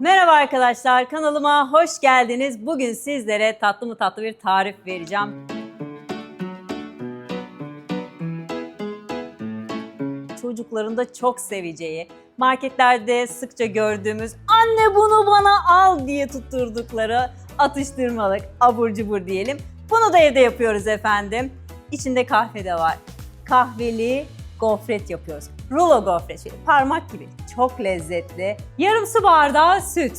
Merhaba arkadaşlar, kanalıma hoş geldiniz. Bugün sizlere tatlı mı tatlı bir tarif vereceğim. Çocukların da çok seveceği, marketlerde sıkça gördüğümüz anne bunu bana al diye tutturdukları atıştırmalık, abur cubur diyelim. Bunu da evde yapıyoruz efendim. İçinde kahve de var. Kahveli gofret yapıyoruz. Rulo gofret, parmak gibi çok lezzetli. Yarım su bardağı süt.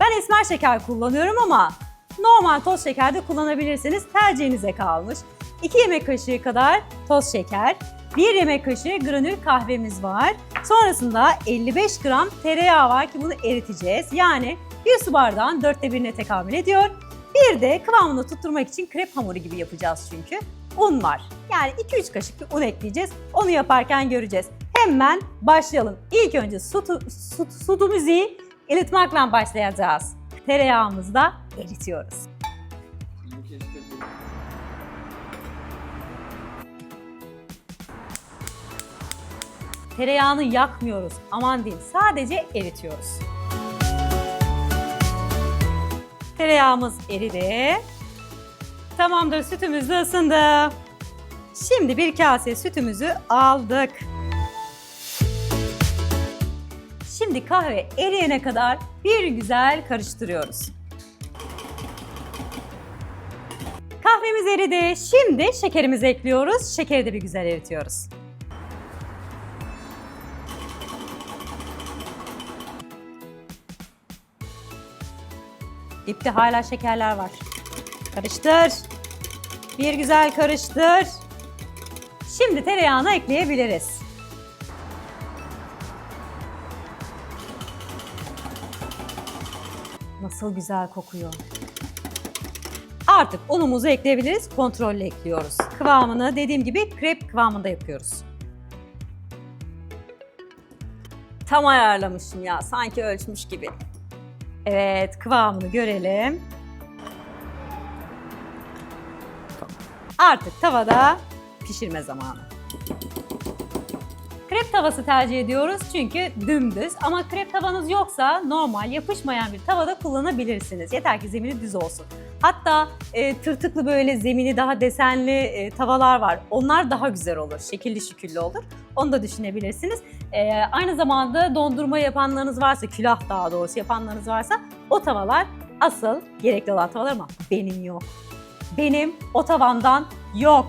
Ben esmer şeker kullanıyorum ama normal toz şeker de kullanabilirsiniz. Tercihinize kalmış. 2 yemek kaşığı kadar toz şeker, 1 yemek kaşığı granül kahvemiz var. Sonrasında 55 gram tereyağı var ki bunu eriteceğiz. Yani bir su bardağın dörtte birine tekamül ediyor. Bir de kıvamını tutturmak için krep hamuru gibi yapacağız çünkü. Un var. Yani 2-3 kaşık bir un ekleyeceğiz. Onu yaparken göreceğiz. Hemen başlayalım. İlk önce sütü, süt, sütümüzü eritmekle başlayacağız. Tereyağımızı da eritiyoruz. Tereyağını yakmıyoruz. Aman diyeyim. Sadece eritiyoruz. Tereyağımız eridi. Tamamdır sütümüz de ısındı. Şimdi bir kase sütümüzü aldık. Şimdi kahve eriyene kadar bir güzel karıştırıyoruz. Kahvemiz eridi. Şimdi şekerimizi ekliyoruz. Şekeri de bir güzel eritiyoruz. Dipte hala şekerler var. Karıştır. Bir güzel karıştır. Şimdi tereyağını ekleyebiliriz. Nasıl güzel kokuyor. Artık unumuzu ekleyebiliriz. Kontrolle ekliyoruz. Kıvamını dediğim gibi krep kıvamında yapıyoruz. Tam ayarlamışım ya. Sanki ölçmüş gibi. Evet, kıvamını görelim. Artık tavada pişirme zamanı. Krep tavası tercih ediyoruz çünkü dümdüz ama krep tavanız yoksa normal yapışmayan bir tavada kullanabilirsiniz. Yeter ki zemini düz olsun. Hatta e, tırtıklı böyle zemini daha desenli e, tavalar var. Onlar daha güzel olur. Şekilli şüküllü olur. Onu da düşünebilirsiniz. E, aynı zamanda dondurma yapanlarınız varsa, külah daha doğrusu yapanlarınız varsa o tavalar asıl gerekli olan tavalar ama benim yok. Benim o tavandan yok.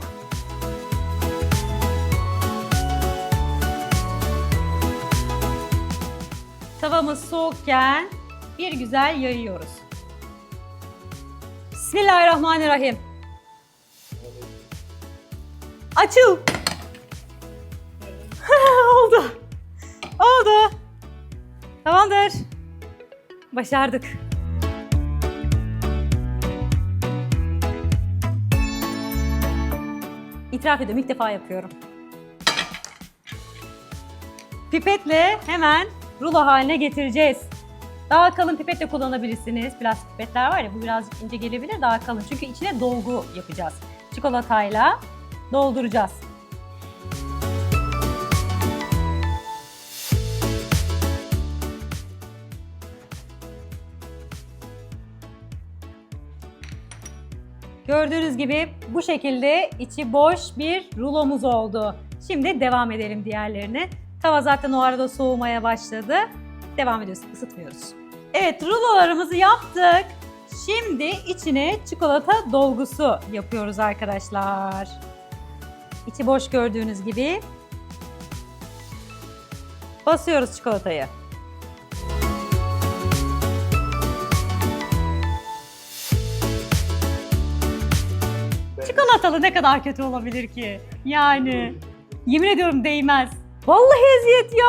Tavamız soğukken bir güzel yayıyoruz. Bismillahirrahmanirrahim. Açıl. Oldu. Oldu. Tamamdır. Başardık. İtiraf ediyorum ilk defa yapıyorum. Pipetle hemen rulo haline getireceğiz. Daha kalın pipet de kullanabilirsiniz. Plastik pipetler var ya bu birazcık ince gelebilir daha kalın. Çünkü içine dolgu yapacağız. Çikolatayla dolduracağız. Gördüğünüz gibi bu şekilde içi boş bir rulomuz oldu. Şimdi devam edelim diğerlerine. Tava zaten o arada soğumaya başladı. Devam ediyoruz, ısıtmıyoruz. Evet, rulolarımızı yaptık. Şimdi içine çikolata dolgusu yapıyoruz arkadaşlar. İçi boş gördüğünüz gibi. Basıyoruz çikolatayı. Çikolatalı ne kadar kötü olabilir ki? Yani yemin ediyorum değmez. Vallahi eziyet ya.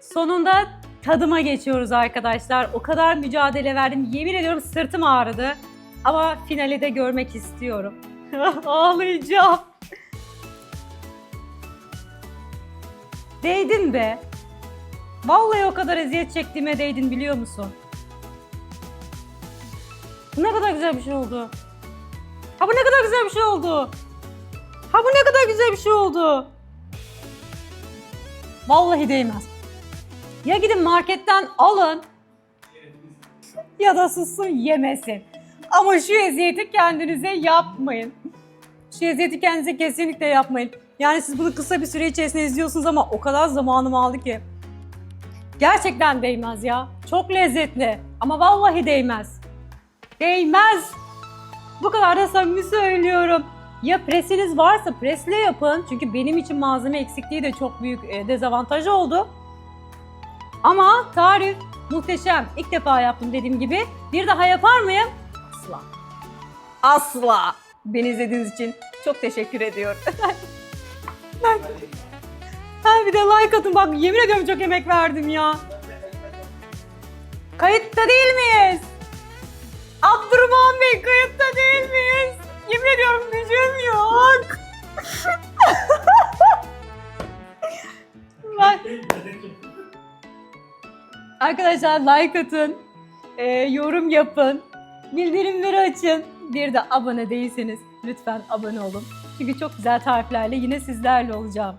Sonunda tadıma geçiyoruz arkadaşlar. O kadar mücadele verdim. Yemin ediyorum sırtım ağrıdı. Ama finali de görmek istiyorum. Ağlayacağım. Değdin be. Vallahi o kadar eziyet çektiğime değdin biliyor musun? Ne kadar güzel bir şey oldu. Ha bu ne kadar güzel bir şey oldu. Ha bu ne kadar güzel bir şey oldu. Vallahi değmez. Ya gidin marketten alın. ya da sussun yemesin. Ama şu eziyeti kendinize yapmayın. Şu eziyeti kendinize kesinlikle yapmayın. Yani siz bunu kısa bir süre içerisinde izliyorsunuz ama o kadar zamanımı aldı ki. Gerçekten değmez ya. Çok lezzetli ama vallahi değmez. Değmez. Bu kadar da samimi söylüyorum. Ya presiniz varsa presle yapın. Çünkü benim için malzeme eksikliği de çok büyük e, dezavantaj oldu. Ama tarif muhteşem. İlk defa yaptım dediğim gibi. Bir daha yapar mıyım? Asla. Asla. Beni izlediğiniz için çok teşekkür ediyorum. ben... Ha bir de like atın bak yemin ediyorum çok emek verdim ya. Kayıtta değil miyiz? Arkadaşlar like atın, e, yorum yapın, bildirimleri açın. Bir de abone değilseniz lütfen abone olun. Çünkü çok güzel tariflerle yine sizlerle olacağım.